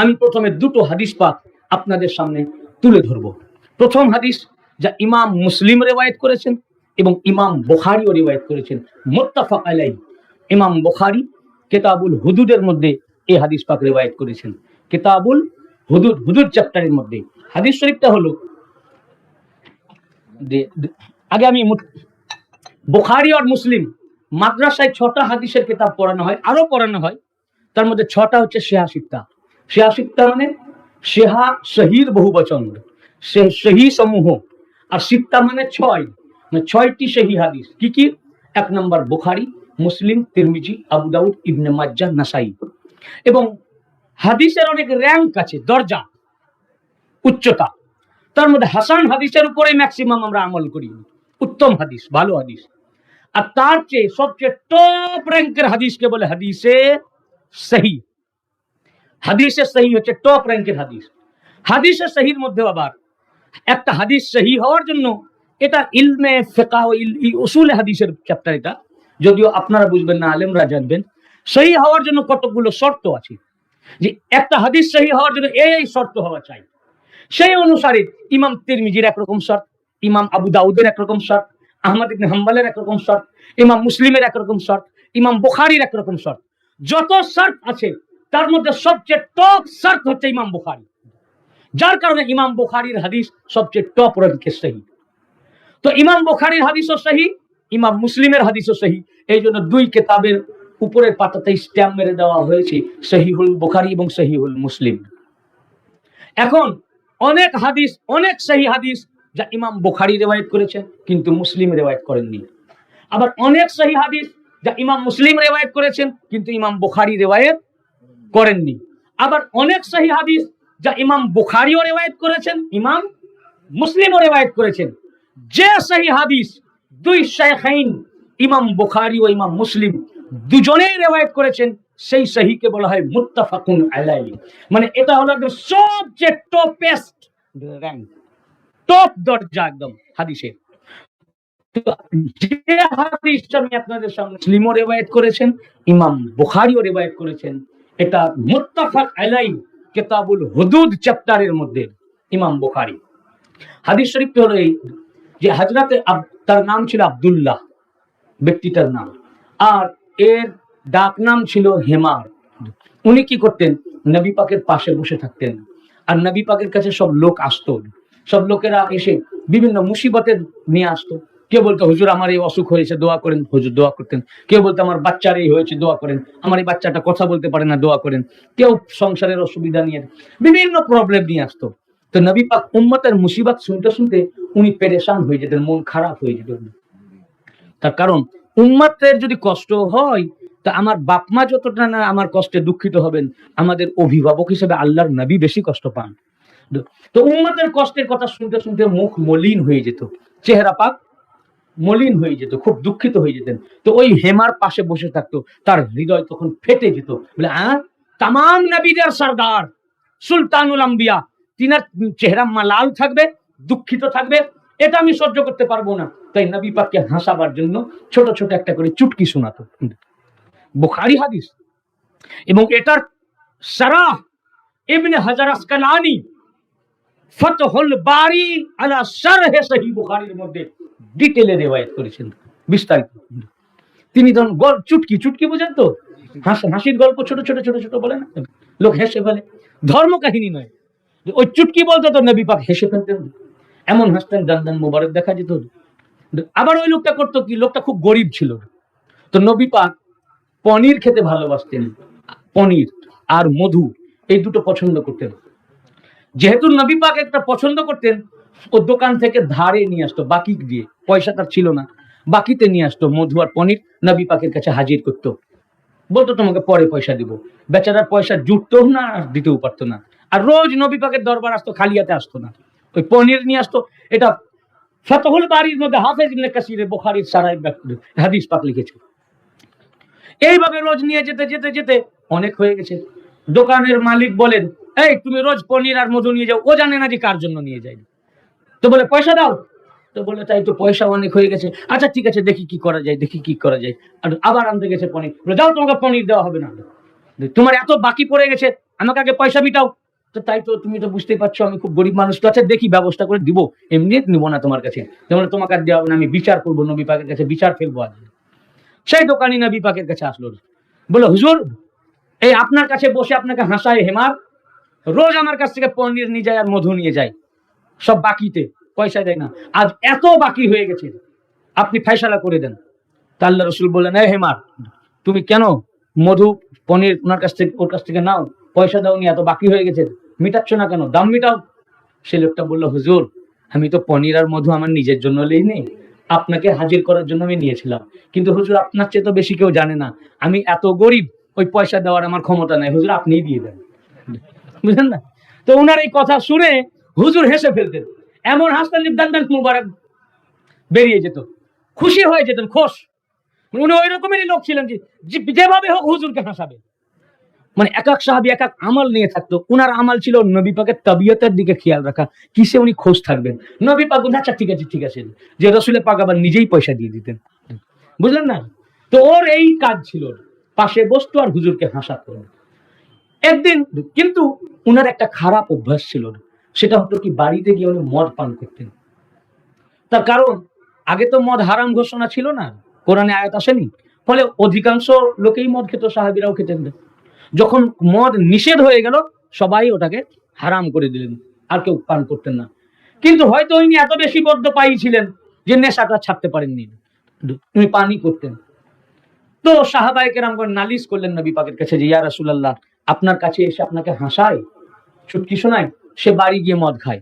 আমি প্রথমে দুটো হাদিস পাক আপনাদের সামনে তুলে ধরব। প্রথম হাদিস যা ইমাম মুসলিম রেওয়ায়ত করেছেন এবং ইমাম বুখারিও রেওয়ায়ত করেছেন। মোত্তাফাক আলাই ইমাম বুখারি কেতাবুল হুদুদের মধ্যে এই হাদিস পাক রেওয়ায়ত করেছেন। কেতাবুল হুদুদ হুদুদ চ্যাপ্টারের মধ্যে। হাদিস শরীফটা হলো আগে আমি বুখারি আর মুসলিম মাদ্রাসায় ছটা হাদিসের কিতাব পড়ানো হয়, আরও পড়ানো হয়। তার মধ্যে ছটা হচ্ছে শেহা শেহা মানে শেহা শহীর বহু বচন সে সহি সমূহ। আর সিক্তা মানে ছয়। মানে ছয়টি সেহি হাদিস। কি কি? এক নম্বর বুখারি, মুসলিম, তিরমিজি, আবু দাউদ, ইবনে মাজ্জা নাসাই। এবং হাদিসের অনেক র্যাঙ্ক আছে, দরজা, উচ্চতা। তার মধ্যে হাসান হাদিসের উপরে ম্যাক্সিমাম আমরা আমল করি। উত্তম হাদিস, ভালো হাদিস। আর তার চেয়ে সবচেয়ে টপ র্যাঙ্কের হাদিসকে বলে হাদিসে সহি হাদিসে সহি হচ্ছে টপ র্যাঙ্কের হাদিস। হাদিসে সহির মধ্যে আবার একটা হাদিস সহি হওয়ার জন্য এটা ইলমে ফেকা উসুল হাদিসের চ্যাপ্টার এটা। যদিও আপনারা বুঝবেন না, আলেমরা জানবেন। সহি হওয়ার জন্য কতগুলো শর্ত আছে। যে একটা হাদিস সহি হওয়ার জন্য এই শর্ত হওয়া চাই। সেই অনুসারে ইমাম তিরমিজির একরকম শর্ত, ইমাম আবু দাউদের একরকম শর্ত, আহমদ ইবনে হাম্বালের একরকম শর্ত, ইমাম মুসলিমের একরকম শর্ত, ইমাম বুখারির একরকম শর্ত। যত শর্ত আছে তার মধ্যে সবচেয়ে টপ শর্ত হচ্ছে ইমাম বুখারি। যার কারণে ইমাম বুখারির হাদিস সবচেয়ে টপ র্যাঙ্কের সহি। তো ইমাম বুখারির হাদিসও সহি, ইমাম মুসলিমের হাদিসও সহি। এই জন্য দুই কেতাবের উপরের পাতাতে স্ট্যাম্প মেরে দেওয়া হয়েছে, সহিহুল বুখারি এবং সহিহুল মুসলিম। এখন অনেক হাদিস, অনেক সহি হাদিস যা ইমাম বুখারি রেওয়ায়ত করেছেন, কিন্তু মুসলিম রেওয়ায়ত করেননি। আবার অনেক সহি হাদিস যা ইমাম মুসলিম রেওয়ায়ত করেছেন, কিন্তু ইমাম বুখারি রেওয়ায়ত করেননি। আবার অনেক সহি হাদিস যা ইমাম বুখারিও রেওয়ায়ত করেছেন, ইমাম মুসলিমও রেওয়ায়ত করেছেন। যে সহি হাদিস দুই শাইখাইন, ইমাম বুখারি ও ইমাম মুসলিম দুজনেই রেওয়ায়ত করেছেন, সেই সহিকে বলা হয় মুত্তাফাকুন আলাই মানে এটা হলো একদম সবচেয়ে টপেস্ট র্যাঙ্ক টপ দরজা একদম হাদিসের। যে হাদিস আমি আপনাদের সামনে মুসলিমও রেওয়ায়ত করেছেন, ইমাম বুখারিও রেওয়ায়ত করেছেন এটা মুত্তাফাক আলাই কিতাবুল হুদুদ চ্যাপ্টারের মধ্যে ইমাম বুখারি। হাদিস শরীফটি হলো এই যে হাজরাতে তার নাম ছিল আব্দুল্লাহ, ব্যক্তিটার নাম। আর এর ডাক নাম ছিল হেমার। উনি কি করতেন? নবী পাকের পাশে বসে থাকতেন। আর নবী পাকের কাছে সব লোক আসতো। সব লোকেরা এসে বিভিন্ন মুসিবতের নিয়ে আসতো। কেউ বলতো, হুজুর, আমার এই অসুখ হয়েছে, দোয়া করেন। হুজুর, দোয়া করতেন। কেউ বলতো, আমার বাচ্চার এই হয়েছে, দোয়া করেন। আমার এই বাচ্চাটা কথা বলতে পারে না, দোয়া করেন। কেউ সংসারের অসুবিধা নিয়ে, বিভিন্ন প্রবলেম নিয়ে আসতো। তো নবী পাক উম্মতের মুসিবত শুনতে শুনতে উনি পেরেশান হয়ে যেতেন, মন খারাপ হয়ে যেত। তার কারণ, উম্মতের যদি কষ্ট হয়, তা আমার বাপ মা যতটা না আমার কষ্টে দুঃখিত হবেন, আমাদের অভিভাবক হিসেবে আল্লাহর নবী বেশি কষ্ট পান। তো উম্মতের কষ্টের কথা শুনতে শুনতে মুখ মলিন হয়ে যেত। চেহারা পাক মলিন হয়ে যেত, খুব দুঃখিত হয়ে যেতেন। তো ওই হেমার পাশে বসে থাকতো, তার হৃদয় তখন ফেটে যেত। বলে হ্যাঁ তাম নবীদের সর্দার, সুলতানুল আম্বিয়া, তিনার চেহারা মালাল থাকবে, দুঃখিত থাকবে, এটা আমি সহ্য করতে পারব না। তাই নবী পাককে হাসাবার জন্য ছোট ছোট একটা করে চুটকি শোনাতো। বুখারি হাদিস। এবং এটার সারাহ ইবনে হাজার আসকালানি, ফতহুল বারি আলা শারহে সহিহ বুখারীর মধ্যে। ডিটেলে রেওয়ায়াত করেছেন। বিস্তারিত। তিনি তখন গল্প চুটকি চুটকি বোঝেন তো? হাসির গল্প ছোট ছোট ছোট ছোট বলে না? লোক হেসে ফেলে। ধর্ম কাহিনী নয় ওই চুটকি বলতো তো নবী পাক হেসে ফেলতেন এমন হাসতেন দান মোবারক দেখা যেত আবার ওই লোকটা করতো কি? লোকটা খুব গরিব ছিল। তো নবী পাক পনির খেতে ভালোবাসতেন। পনির আর মধু, এই দুটো পছন্দ করতেন। যেহেতু নবী পাক একটা পছন্দ করতেন ও দোকান থেকে ধারে নিয়ে আসতো, বাকি দিয়ে। পয়সা তার ছিল না। বাকিতে নিয়ে আসতো, মধু আর পনির নবী পাকের কাছে হাজির করতো। বলতো, তোমাকে পরে পয়সা দিব। বেচারার পয়সা জুটতো না আর দিতেও পারতো না। আর রোজ নবী পাকের দরবার আসতো খালিয়াতে আসতো না। ওই পনির নিয়ে আসতো, এটা ফতহুল বাড়ির মধ্যে হাফেজ কাসিরে বুখারীর সারাই হাদিস পাক লিখেছে। এইভাবে রোজ নিয়ে যেতে যেতে যেতে অনেক হয়ে গেছে। দোকানের মালিক বলেন, এই, তুমি রোজ পনির আর মধু নিয়ে যাও। ও জানে না যে কার জন্য নিয়ে যাই তো বলে পয়সা দাও। তো বলে তাই তো পয়সা অনেক হয়ে গেছে। আচ্ছা ঠিক আছে দেখি কি করা যায় দেখি কি করা যায়। আর আবার আনতে গেছে পনির। বলে, যাও তোমাকে পনির দেওয়া হবে না। তোমার এত বাকি পড়ে গেছে আমাকে আগে পয়সা মিটাও। তো তাই তো তুমি তো বুঝতেই পারছ আমি খুব গরিব মানুষ তো আছে দেখি ব্যবস্থা করে দিব। এমনি নিবো না তোমার কাছে। যেমন তোমাকে আর দেওয়া হবে না আমি বিচার করব নবী পাকের কাছে বিচার ফেলব আজ সেই দোকানি নবী পাকের কাছে আসলো। বলে হুজুর এই আপনার কাছে বসে আপনাকে হাসায় হেমার। রোজ আমার কাছ থেকে পনির নিয়ে যায় আর মধু নিয়ে যায়। সব বাকিতে পয়সা দেয় না। আজ এত বাকি হয়ে গেছে, আপনি ফয়সালা করে দেন। তা আল্লাহ রসুল বললেন এ হেমার, তুমি কেন মধু, পনির ওনার কাছ থেকে, ওর কাছ থেকে নাও? পয়সা দাও নি এত বাকি হয়ে গেছে। মিটাচ্ছ না কেন? দাম মিটাও। সে লোকটা বলল, হুজুর, আমি তো পনির আর মধু আমার নিজের জন্য লেই নেই আপনাকে হাজির করার জন্য আমি নিয়েছিলাম। কিন্তু হুজুর, আপনার চেয়ে তো বেশি কেউ জানে না। আমি এত গরিব, ওই পয়সা দেওয়ার আমার ক্ষমতা নাই। হুজুর, আপনিই দিয়ে দেন। বুঝলেন না? তো ওনার এই কথা শুনে হুজুর হেসে ফেলতেন। এমন হাসতেন দান মুবারক। বেরিয়ে যেত। খুশি হয়ে যেতেন, খোশ। উনি ওই রকমেরই লোক ছিলেন যেভাবে হোক হুজুরকে হাসাবে। মানে এক এক সাহাবি এক এক আমল নিয়ে থাকতো। উনার আমল ছিল নবী পাকের তবিয়তের দিকে খেয়াল রাখা। কিসে উনি খোঁজ থাকবেন? নবী পাক আচ্ছা ঠিক আছে ঠিক আছে। যে রসুলের পাক আবার নিজেই পয়সা দিয়ে দিতেন। বুঝলেন না? তো ওর এই কাজ ছিল। পাশে বসতো আর হুজুরকে হাসাতো। একদিন কিন্তু উনার একটা খারাপ অভ্যাস ছিল। সেটা হতো কি বাড়িতে গিয়ে উনি মদ পান করতেন। তার কারণ, আগে তো মদ হারাম ঘোষণা ছিল না, কোরআনে আয়াত আসেনি। ফলে অধিকাংশ লোকেই মদ খেত, সাহাবিরাও খেতেন যখন মদ নিষেধ হয়ে গেল, সবাই ওটাকে হারাম করে দিলেন, আর কেউ পান করতেন না। কিন্তু হয়তো উনি এত বেশি বদ্ধ পাই ছিলেন যে নেশাটা ছাড়তে পারেননি। উনি পানি করতেন। তো সাহাবাই কেরাম করে নালিশ করলেন নবী পাকের কাছে যে, ইয়া রাসূলুল্লাহ, আপনার কাছে এসে আপনাকে হাসায়? চুটকি শোনায়? সে বাড়ি গিয়ে মদ খায়।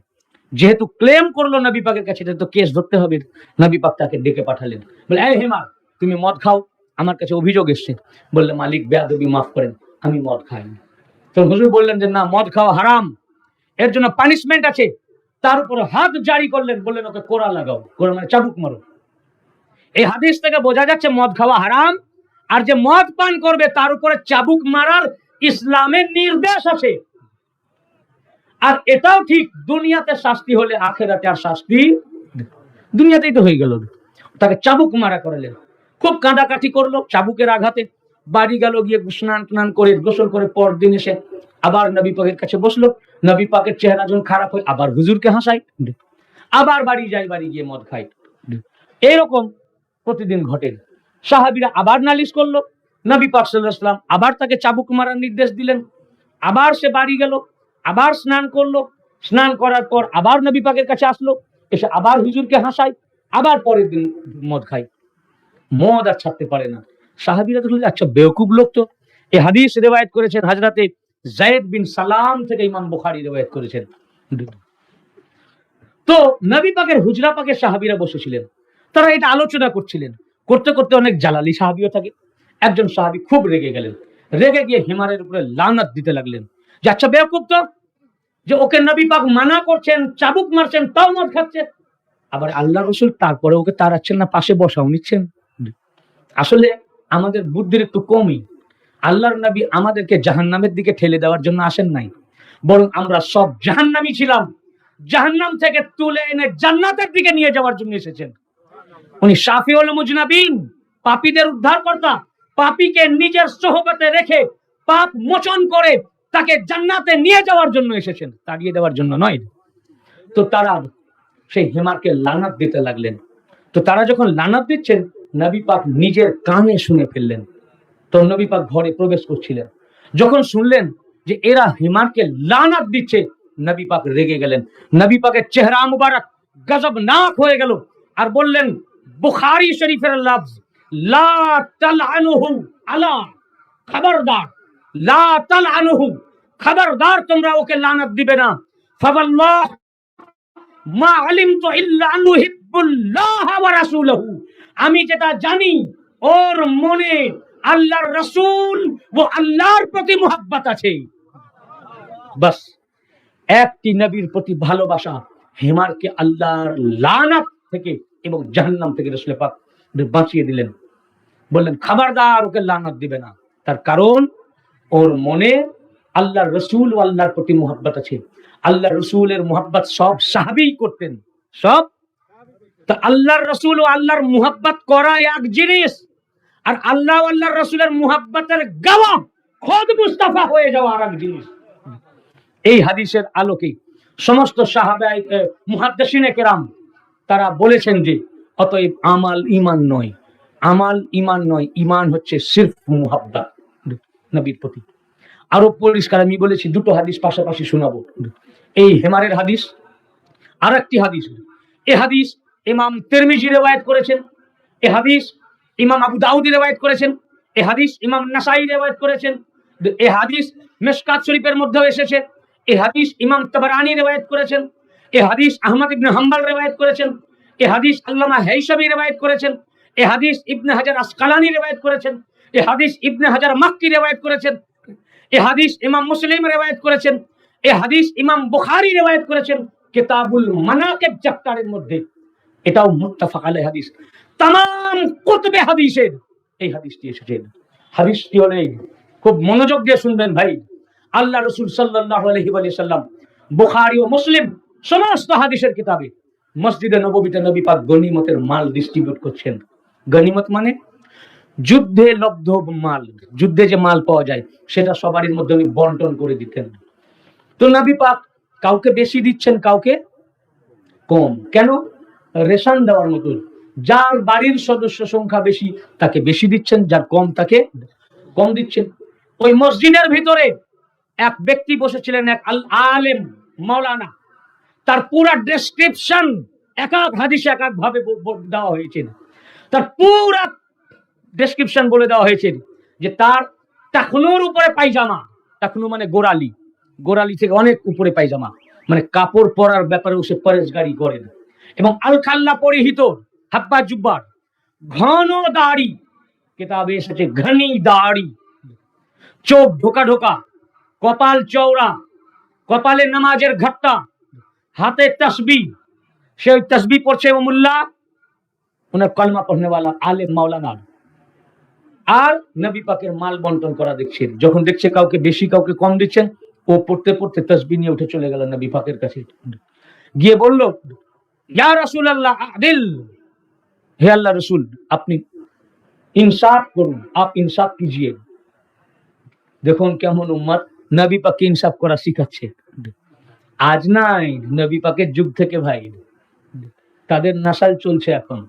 যেহেতু ক্লেম করল নবী পাকের কাছে তো কেস ধরতে হবে। নবী পাক তাকে ডেকে পাঠালেন। বলে, এই হেমা তুমি মদ খাও, আমার কাছে অভিযোগ এসছে। বললে, মালিক, বেয়াদবি মাফ করেন, আমি মদ খাই তো হুজুর বললেন যে, না, মদ খাওয়া হারাম। এর জন্য পানিশমেন্ট আছে। তার উপর হাত জারি করলেন। বললেন, ওকে কোড়া লাগাও। কোড়া মানে চাবুক মারো। এই হাদিস থেকে বোঝা যাচ্ছে, মদ খাওয়া হারাম। আর যে মদ পান করবে, তার উপরে চাবুক মারার ইসলামের নির্দেশ আছে। আর এটাও ঠিক, দুনিয়াতে শাস্তি হলে আখেরাতে আর শাস্তি দুনিয়াতেই তো হয়ে গেল। তাকে চাবুক মারা করালেন। খুব কাঁদাকাটি করল চাবুকের আঘাতে। বাড়ি গেল, গিয়ে স্নান টান করে, গোসল করে পরদিন এসে আবার নবী পাকের কাছে বসল। নবী পাকের চেহারা যখন খারাপ হয়, আবার হুজুরকে হাসাই আবার বাড়ি যায়, বাড়ি গিয়ে মদ খাই এরকম প্রতিদিন ঘটে। সাহাবিরা আবার নালিশ করল। নবী পাক ওয়াসাল্লাম আবার তাকে চাবুক মারার নির্দেশ দিলেন। আবার সে বাড়ি গেল আবার স্নান করল। স্নান করার পর আবার নবী পাকের কাছে আসলো। এসে আবার হুজুরকে হাসায়, আবার পরের দিন মদ খায়। মদ আর ছাড়তে পারে না। সাহাবিরা তো আচ্ছা বেওকুব লোক তো। এই হাদিস রেওয়ায়ত করেছেন হাজরাতে জায়েদ বিন সালাম থেকে ইমাম বুখারী রেওয়ায়ত করেছেন। তো নবী পাকের হুজরা পাকের সাহাবিরা বসেছিলেন। তারা এটা আলোচনা করছিলেন। করতে করতে অনেক জালালি সাহাবিও থাকে। একজন সাহাবি খুব রেগে গেলেন। রেগে গিয়ে হিমারের উপরে লানত দিতে লাগলেন। যে আচ্ছা বেওকুব তো যে ওকে নবী পাক মানা করছেন, চাবুক মারছেন, তাও মদ খাচ্ছে। আবার আল্লাহ রসুল তারপরে ওকে তাড়াচ্ছেন না, পাশে বসাও, নিচ্ছেন। আসলে আমাদের বুদ্ধির একটু কমই। আল্লাহর নবী আমাদেরকে জাহান্নামের দিকে ঠেলে দেওয়ার জন্য আসেন নাই। বরং আমরা সব জাহান্নামী ছিলাম। জাহান্নাম থেকে তুলে এনে জান্নাতের দিকে নিয়ে যাওয়ার জন্য এসেছেন। উনি শাফিউল মুজনাবিন, পাপীদের উদ্ধারকর্তা, পাপীকে নিজের সোহবতে রেখে পাপ মোচন করে তাকে জান্নাতে নিয়ে যাওয়ার জন্য এসেছেন। তাড়িয়ে দেওয়ার জন্য নয়। তো তারা সেই হেমারকে লানাত দিতে লাগলেন। তো তারা যখন লানাত দিচ্ছেন, নবী পাক নিজের কানে শুনে ফেললেন। তো নবী পাক ঘরে প্রবেশ করছিলেন। যখন শুনলেন যে এরা হিমারকে লানাত দিচ্ছে, নবী পাক রেগে গেলেন। নবী পাকের চেহারা মুবারক গজব নাক হয়ে গেল আর বললেন, বুখারী শরীফের লফজ, লা তালআনুহু আলা খবরদার, লা তালআনুহু খবরদার তোমরা ওকে লানত দিবে না। ফাওয়াল্লাহ, মা আলিমতু ইল্লা আন্নু হিব্বুল্লাহ ওয়া আমি যেটা জানি, ওর মনে আল্লাহর রসুল ও আল্লাহর প্রতি মোহাব্বত আছে। বাস, একটি নবীর প্রতি ভালোবাসা হেমারকে আল্লাহর লানাত থেকে এবং জাহান্নাম থেকে রসুল পাক বাঁচিয়ে দিলেন। বললেন, খাবারদার ওকে লানাত দিবে না। তার কারণ, ওর মনে আল্লাহর রসুল ও আল্লাহর প্রতি মোহাব্বত আছে। আল্লাহ রসুলের মোহাব্বত সব সাহাবেই করতেন। সব? তা আল্লাহর রসুল ও আল্লাহর মুহাব্বত করা এক জিনিস, আর আল্লাহ আল্লাহর রসুলের মুহাব্বতের গাওয়া খোদ মুস্তাফা হয়ে যাওয়া আর এক জিনিস। এই হাদিসের আলোকে সমস্ত সাহাবাই মুহাদ্দেশিনে কেরাম তারা বলেছেন যে, অতএব আমাল ইমান নয়। আমাল ইমান নয় ইমান হচ্ছে সির্ফ মুহাব্বা নবীর প্রতি। আরও পরিষ্কার আমি বলেছি, দুটো হাদিস পাশাপাশি শোনাবো। এই হেমারের হাদিস আর একটি হাদিস। এ হাদিস ইমাম তিরমিজি রেওয়ায়েত করেছেন, এ হাদিস ইমাম আবু দাউদি রেওয়ায়েত করেছেন, এ হাদিস ইমাম নাসাই রেওয়ায়েত করেছেন, এ হাদিস মেশকাত শরীফের মধ্যেও এসেছে, এ হাদিস ইমাম তাবারানি রেওয়ায়েত করেছেন, এ হাদিস আহমদ ইবনে হাম্বাল রেওয়ায়েত করেছেন, এ হাদিস আল্লামা হেইসাবি রেওয়ায়েত করেছেন, এ হাদিস ইবনে হাজার আসকালানি রেওয়ায়েত করেছেন, এ হাদিস ইবনে হাজার মাক্কি রেওয়ায়েত করেছেন এ হাদিস ইমাম মুসলিম রেওয়ায়েত করেছেন, এ হাদিস ইমাম বুখারী রেওয়ায়েত করেছেন, কিতাবুল মানাকিব চ্যাপ্টারের মধ্যে। এটাও মুত্তাফাক আলাই হাদিস। তাম কুতুবে হাদিসের এই হাদিসটি এসেছে। হাদিসটি হলে খুব মনোযোগ দিয়ে শুনবেন ভাই। আল্লাহ রসুল সাল্লাহ আলহি সাল্লাম বুখারি ও মুসলিম সমস্ত হাদিসের কিতাবে মসজিদে নবমীতে নবী পাক গনিমতের মাল ডিস্ট্রিবিউট করছেন। গনিমত মানে যুদ্ধে লব্ধ মাল, যুদ্ধে যে মাল পাওয়া যায়, সেটা সবারই মধ্যে উনি বন্টন করে দিতেন। তো নবী পাক কাউকে বেশি দিচ্ছেন কাউকে? কম। কেন? রেশন দেওয়ার মতন যার বাড়ির সদস্য সংখ্যা বেশি, তাকে বেশি দিচ্ছেন, যার কম, তাকে কম দিচ্ছেন। ওই মসজিদের ভিতরে এক ব্যক্তি বসেছিলেন, এক আল আলেম মাওলানা। তার পুরা ডেসক্রিপশন এক এক হাদিসে এক এক ভাবে দেওয়া হয়েছে। তার পুরা ডেসক্রিপশন বলে দেওয়া হয়েছে যে তার টাকনুর উপরে পায়জামা। টাকনু মানে গোড়ালি। গোড়ালি থেকে অনেক উপরে পায়জামা। মানে কাপড় পরার ব্যাপারেও সে পরেশগারি করেন এবং আলখাল্লা পরিহিত হাব্বা জুব্বার, ঘন দাড়ি। কেতাবে এসেছে ঘনি দাড়ি। চোখ ঢোকা ঢোকা, কপাল চওড়া, কপালে নামাজের ঘট্টা, হাতে তসবি। সে ওই তসবি পড়ছে মুল্লা ওনার কলমা পড়নেওয়ালা আলেম মাওলানা। আর নবী পাকের মাল বন্টন করা দেখছেন। যখন দেখছে কাউকে বেশি, কাউকে কম দিচ্ছেন, ও পড়তে পড়তে তসবি নিয়ে উঠে চলে গেল নবী পাকের কাছে। গিয়ে বলল, ইয়া রসুল আল্লাহ আদিল। হে আল্লাহ রসুল, আপনি ইনসাফ করুন, আপ ইনসাফ কিজিয়ে। দেখুন কেমন উম্মত নবী পাকে ইনসাফ করা শিখাচ্ছে। আজ নাই নবী পাকের যুগ থেকে ভাই। তাদের নাসাল চলছে এখন।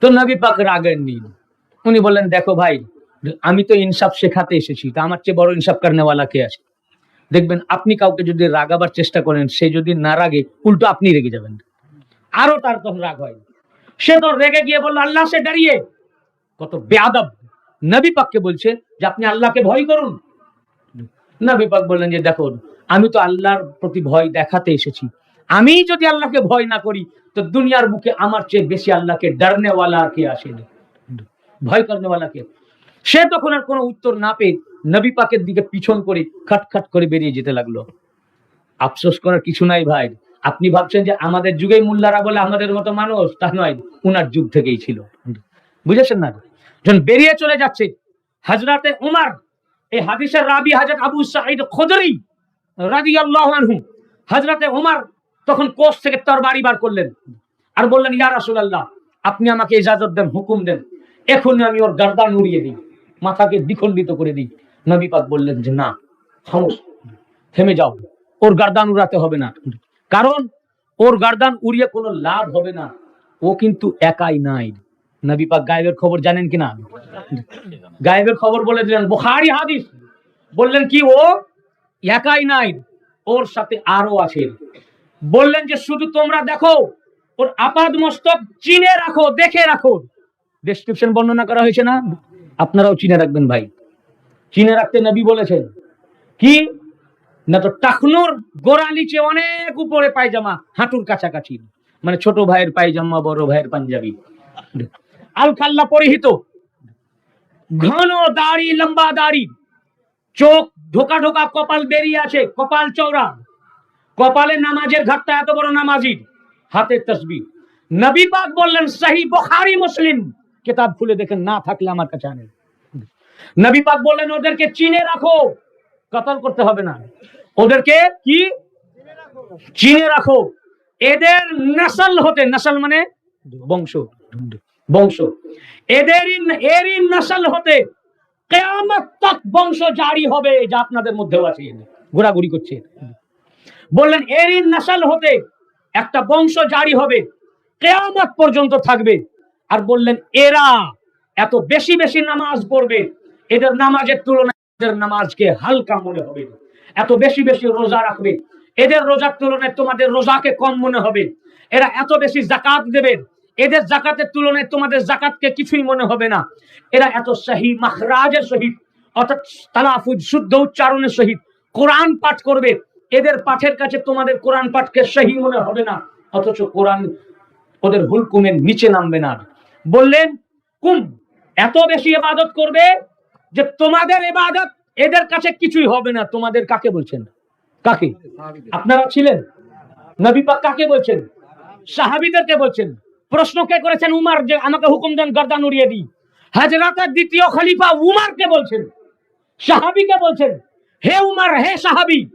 তো নবী পাক রাগের নীল উনি বললেন, দেখো ভাই, আমি তো ইনসাফ শেখাতে এসেছি, তা আমার চেয়ে বড় ইনসাফ কারণেওয়ালা কে আছে? দেখবেন, আপনি কাউকে যদি রাগাবার চেষ্টা করেন, সে যদি না রাগে, উল্টো আপনি রেগে যাবেন। আরও তার তখন রাগ হয়। সে তো রেগে গিয়ে বলল, আল্লাহ সে দাঁড়িয়ে কত বেয়াদব নবী পাককে বলছে যে, আপনি আল্লাহকে ভয় করুন। নবী পাক বললেন যে, দেখো, আমি তো আল্লাহর প্রতি ভয় দেখাতে এসেছি। আমি যদি আল্লাহকে ভয় না করি, তো দুনিয়ার বুকে আমার চেয়ে বেশি আল্লাহকে ডরনেওয়ালা কে আসেনি? ভয় করনেওয়ালা কে সে তখন আর কোনো উত্তর না পেয়ে নবী পাকের দিকে পিছন করে খটখট করে বেরিয়ে যেতে লাগল। আফসোস করার কিছু নাই ভাই। আপনি ভাবছেন যে আমাদের যুগেই মোল্লারা বলে আমাদের মতো মানুষ? তা নয়, উনার যুগ থেকেই ছিল। বুঝেছেন না? যখন বেরিয়ে চলে যাচ্ছে হাজরাতে উমার, এই হাদিসের রাবি হাজরত আবু সাঈদ খোদরি রাদিয়াল্লাহু আনহু হাজরাতে উমার তখন কোষ থেকে তরবারি বার করলেন। আর বললেন, ইয়া রাসূলুল্লাহ, আপনি আমাকে ইজাজত দেন, হুকুম দেন। এখনই আমি ওর গার্দান উড়িয়ে দিই, মাথাকে দ্বিখণ্ডিত করে দিই। নবী পাক বললেন যে, না, থেমে যাও। ওর গার্দান উড়াতে হবে না। কারণ ওর গার্দান উড়িয়ে কোনো লাভ হবে না। ও কিন্তু একাই নাই। নবী পাক গায়েবের খবর জানেন কিনা? গায়েবের খবর বলে দিলেন, বুখারী হাদিস বললেন কি, ও একাই নাই, ওর সাথে আরও আছে। বললেন যে, শুধু তোমরা দেখো, ওর আপাদ মস্তক চিনে রাখো, দেখে রাখো। ডেসক্রিপশন বর্ণনা করা হয়েছে না? আপনারাও চিনে রাখবেন ভাই। চিনে রাখতে নবী বলেছেন। কি? না তো টাকনুর গোড়ালি নিচে অনেক উপরে পায়জামা, হাঁটুর কাছাকাছি। মানে ছোট ভাইয়ের পায়জামা, বড় ভাইয়ের পাঞ্জাবি। আলখাল্লা পরিহিত। ঘন দাড়ি, লম্বা দাড়ি। চোখ ঢোকা ঢোকা কপাল বেরিয়ে আছে, কপাল চৌড়া কপালে নামাজের ঘাটটা এত বড় নামাজি হাতে তসবি। নবী পাক বললেন, সহি বুখারী মুসলিম। কিতাব খুলে দেখেন, না থাকলে আমার কাছে আনেন। নবী পাক বললেন, ওদেরকে চিনে রাখো, কতল করতে হবে না। ওদেরকে কি? চিনে রাখো। এদের নসল হতে নসল মানে বংশ বংশ। এদেরই এরই নসল হতে কেয়ামত তক বংশ জারি হবে, যা আপনাদের মধ্যেও আছে। ঘোরাঘুরি করছে। বললেন, এরই নাসাল হতে একটা বংশ জারি হবে, কেয়ামত পর্যন্ত থাকবে। আর বললেন, এরা এত বেশি বেশি নামাজ পড়বে, এদের নামাজের তুলনায় এদের নামাজকে হালকা মনে হবে। এত বেশি বেশি রোজা রাখবে, এদের রোজার তুলনায় তোমাদের রোজাকে কম মনে হবে। এরা এত বেশি জাকাত দেবে, এদের জাকাতের তুলনায় তোমাদের জাকাতকে কিছুই মনে হবে না। এরা এত সহি মাখরাজের সহিত, অর্থাৎ তালাফুজ, শুদ্ধ উচ্চারণের সহিত কোরআন পাঠ করবে, এদের পাঠের কাছে তোমাদের কোরআন পাঠকে সহি মনে হবে না, অথচ কোরআন ওদের হুলকুমের নিচে নামবে না। বললেন, কুম, এত বেশি এবাদত করবে যে তোমাদের এবাদত এদের কাছে কিছুই হবে না। তোমাদের কাকে বলছেন? কাকে? আপনারা ছিলেন? নবী পাক কাকে বলছেন? সাহাবিদেরকে বলছেন। প্রশ্ন কে করেছেন উমার যে আমাকে হুকুম দেন গর্দান উড়িয়ে দিই। হাজরাতের দ্বিতীয় খলিফা উমারকে বলছেন। সাহাবিকে বলছেন, হে উমার, হে সাহাবি,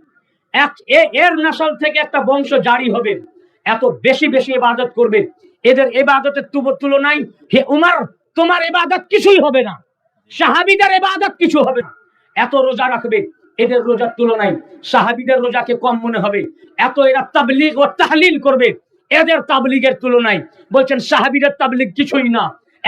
এক এর নাসল থেকে একটা বংশ জারি হবে। এত বেশি বেশি ইবাদত করবে। এদের এবাদতের তুলনায় হে উমার, তোমার এবাদত কিছুই হবে না। সাহাবিদের এবাদত কিছু হবে না। এত রোজা রাখবে এদের রোজার তুলনায়। সাহাবিদের রোজাকে কম মনে হবে। এত এরা তাবলিগ ও তাহলিল করবে এদের তাবলিগের তুলনায়। বলছেন, সাহাবিদের তাবলিগ কিছুই না।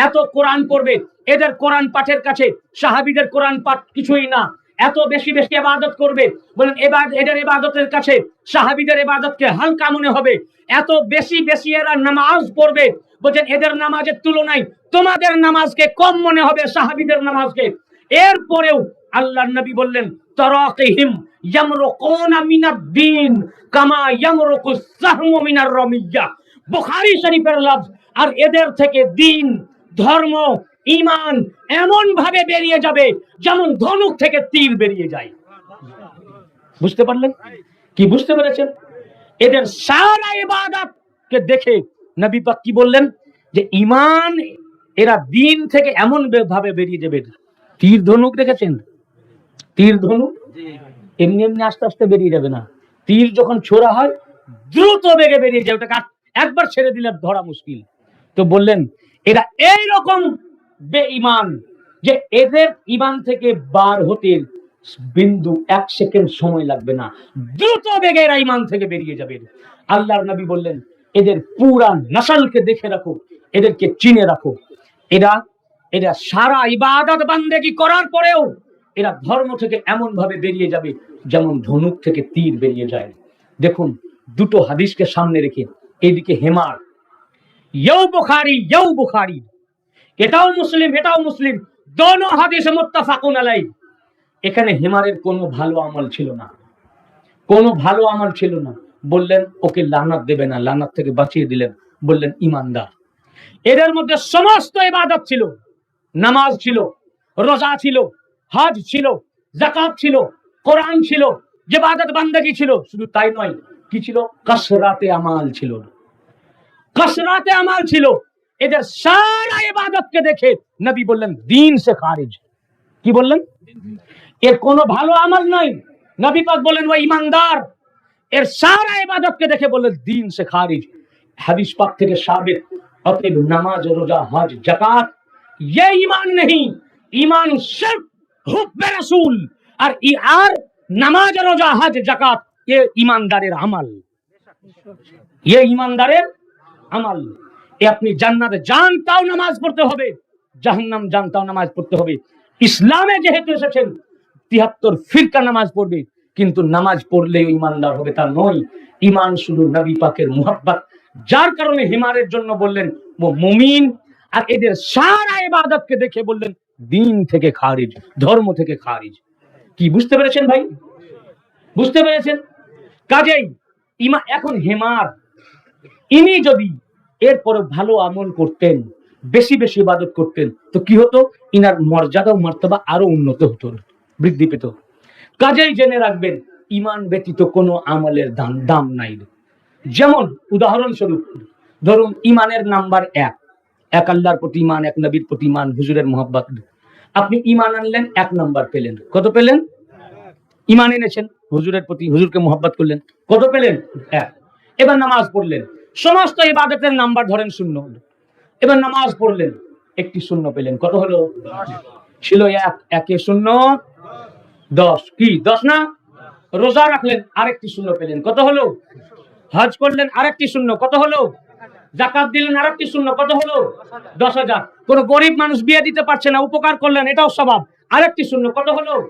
এত কোরআন করবে এদের কোরআন পাঠের কাছে সাহাবিদের কোরআন পাঠ কিছুই না। এত বেশি বেশি ইবাদত করবে। বলেন এবার এদের ইবাদতের কাছে সাহাবিদের ইবাদতকে হালকা মনে হবে। এত বেশি বেশি এরা নামাজ পড়বে। বলছেন, এদের নামাজের তুলনায় তোমাদের নামাজকে কম মনে হবে সাহাবিদের নামাজকে। এরপরেও আল্লাহর নবী বললেন, তরাকিহিম ইয়ামরুকুনা মিনাদ-দ্বীন কামা ইয়ামরুকু সাহমু মিনার রামিয়া বুখারী শরীফের লফজ, আর এদের থেকে দিন, ধর্ম ঈমান এমন ভাবে বেরিয়ে যাবে যেমন ধনুক থেকে তীর বেরিয়ে যায়। বুঝতে পারলেন? কি বুঝতে পেরেছেন? এদের সারা ইবাদত কে দেখে নবী পাক কি বললেন? যে ইমান এরা দিন থেকে এমন ভাবে বেরিয়ে যাবে। তীর ধনুক দেখেছেন? তীর ধনুক? এমনি এমনি আস্তে আস্তে বেরিয়ে যাবে না। তীর যখন ছোড়া হয়, দ্রুত বেগে বেরিয়ে যায়। ওটাকে একবার ছেড়ে দিলে ধরা মুশকিল। তো বললেন, এরা এই রকম বেঈমান, যে এদের ইমান থেকে বার হতে বিন্দু এক সেকেন্ড সময় লাগবে না। দ্রুত বেগে এরা ইমান থেকে বেরিয়ে যাবে। আল্লাহর নবী বললেন, এদের পুরা নসলকে দেখে রাখো, এদেরকে চিনে রাখো। এরা এরা সারা ইবাদত বান্দেগি করার পরেও এরা ধর্ম থেকে এমন ভাবে বেরিয়ে যাবে যেমন ধনুক থেকে তীর বেরিয়ে যায়। দেখুন, দুটো হাদিসকে সামনে রেখে, এদিকে হেমার ইউ বুখারি ইউ বুখারি। এটাও মুসলিম এটাও মুসলিম। দোনো হাদিসে মুত্তাফাকুন আলাই এখানে হেমারের কোনো ভালো আমল ছিল না। কোনো ভালো আমল ছিল না। বললেন, ওকে লানাত দেবে না, লানাত থেকে বাঁচিয়ে দিলেন। বললেন, ইমানদার। এদের মধ্যে সমস্ত ইবাদত ছিল। নামাজ ছিল, রোজা ছিল, হজ ছিল জাকাত ছিল, কোরআন ছিল যে বাদত বান্দাগি ছিল। শুধু তাই নয়, কি ছিল? কসরাতে আমাল ছিল। কসরাতে আমাল ছিল। এদের সারা ইবাদতকে দেখে নবী বললেন দিন সে খারিজ কি বললেন এর কোনো ভালো আমল নাই নবী পাক বলেন ও ইমানদার এর সারা ইবাদতকে দেখে বললেন দিন সে খারিজ হাদিস পাক থেকে সাবিত অতএব নামাজ রোজা হজ জাকাত ये ईमान नहीं ईमान सिर्फ हुब्ब रसूल আর ই আর নামাজ রোজা হজ জাকাত এ ইমানদারের আমল এ ইমানদারের আমল এ আপনি জান্নাতে যান, তাও নামাজ পড়তে হবে। জাহান্নাম যান, তাও নামাজ পড়তে হবে। ইসলামে যেহেতু এসেছেন তিহাত্তর ফিরকা নামাজ পড়বে, কিন্তু নামাজ পড়লে ইমানদার হবে তা নয়। ইমান শুধু নবী পাকের মুহাব্বত। যার কারণে হিমারের জন্য বললেন, ও মুমিন। আর এদের সারা ইবাদতকে দেখে বললেন, দিন থেকে খারিজ, ধর্ম থেকে খারিজ। কি, বুঝতে পেরেছেন ভাই? বুঝতে পেরেছেন? কাজেই ইমা এখন হেমার, ইনি যদি এরপরে ভালো আমল করতেন, বেশি বেশি ইবাদত করতেন, তো কি হতো? ইনার মর্যাদা ও মর্তবা আরও উন্নত হতো, বৃদ্ধি পেত। কাজেই জেনে রাখবেন, ইমান ব্যতীত কোনো আমলের দাম দাম নাই। যেমন উদাহরণস্বরূপ, ধরুন ইমানের নাম্বার এক এক আল্লাহর প্রতি ইমান, এক নবীর প্রতি ইমান, হুজুরের মোহাব্বত। আপনি ইমান আনলেন, এক নাম্বার পেলেন। কত পেলেন? ইমান এনেছেন, হুজুরের প্রতি, হুজুরকে মোহাব্বত করলেন। কত পেলেন? এক। এবার নামাজ পড়লেন। সমস্ত ইবাদতের নাম্বার ধরেন শূন্য হলো। এবার নামাজ পড়লেন, একটি শূন্য পেলেন। কত হলো? ছিল এক, একে শূন্য, দশ। কি, দশ না? রোজা রাখলেন, আরেকটি শূন্য পেলেন। কত হলো? হজ করলেন, আরেকটি শূন্য। কত হলো? জাকাত দিলেন, আরেকটি শূন্য। কত হলো? দশ হাজার। কোন গরিব মানুষ বিয়ে দিতে পারছে না, উপকার করলেন, এটাও স্বভাব। আরেকটি শূন্য। কত হলো?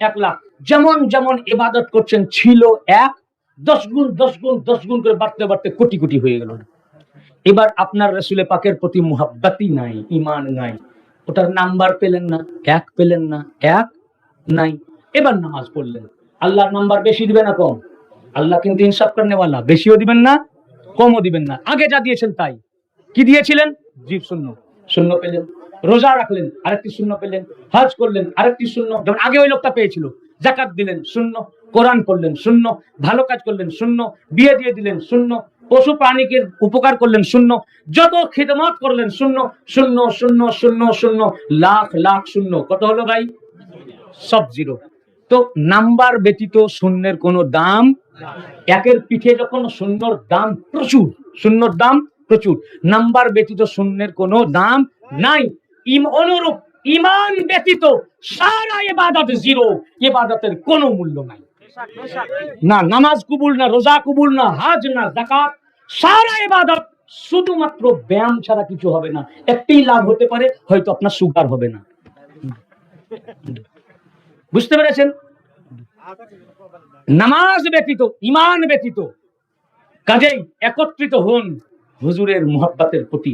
এক লাখ। যেমন যেমন ইবাদত করছেন, ছিল এক দশ গুণ দশ গুণ দশ গুণ করে বাড়তে বাড়তে কোটি কোটি হয়ে গেল। এবার আপনার রসুলে পাকের প্রতি মুহাব্বাতি নাই ইমান নাই। ওটার নাম্বার পেলেন না, এক পেলেন না, এক নাই। এবার নামাজ পড়লেন। আল্লাহর নাম্বার বেশি দিবে না কম। আল্লাহ কিন্তু ইনসাফ করেনেওয়ালা, বেশিও দিবেন না, কমও দিবেন না। আগে যা দিয়েছেন তাই। কি দিয়েছিলেন? জীব শূন্য। শূন্য পেলেন। রোজা রাখলেন, আরেকটি শূন্য পেলেন। হজ করলেন, আরেকটি শূন্য। আগে ওই লোকটা পেয়েছিল। জাকাত দিলেন শূন্য, কোরআন করলেন শূন্য, ভালো কাজ করলেন শূন্য, বিয়ে দিয়ে দিলেন শূন্য, পশু প্রাণীকে উপকার করলেন শূন্য, যত খিদমত করলেন শূন্য শূন্য শূন্য শূন্য শূন্য, লাখ লাখ শূন্য। কত হলো ভাই? সব জিরো। তো নাম্বার ব্যতীত শূন্যের কোনো দাম একের পিঠে যখন শূন্যর দাম প্রচুর, শূন্যর দাম প্রচুর, নাম্বার ব্যতীত শূন্যের কোনো দাম নাই। ইম অনুরূপ ইমান ব্যতীত সারা এবাদত জিরো, এবাদতের কোনো মূল্য নাই। না নামাজ কবুল, না রোজা কবুল, না হাজ, না জাকাত সারা এবাদত শুধুমাত্র ব্যায়াম ছাড়া কিছু হবে না। একটাই লাভ হতে পারে, হয়তো আপনার সুগার হবে না। বুঝতে পেরেছেন? নামাজ ব্যতীত, ইমান ব্যতীত, কাজেই একত্রিত হন হুজুরের মোহাব্বতের প্রতি।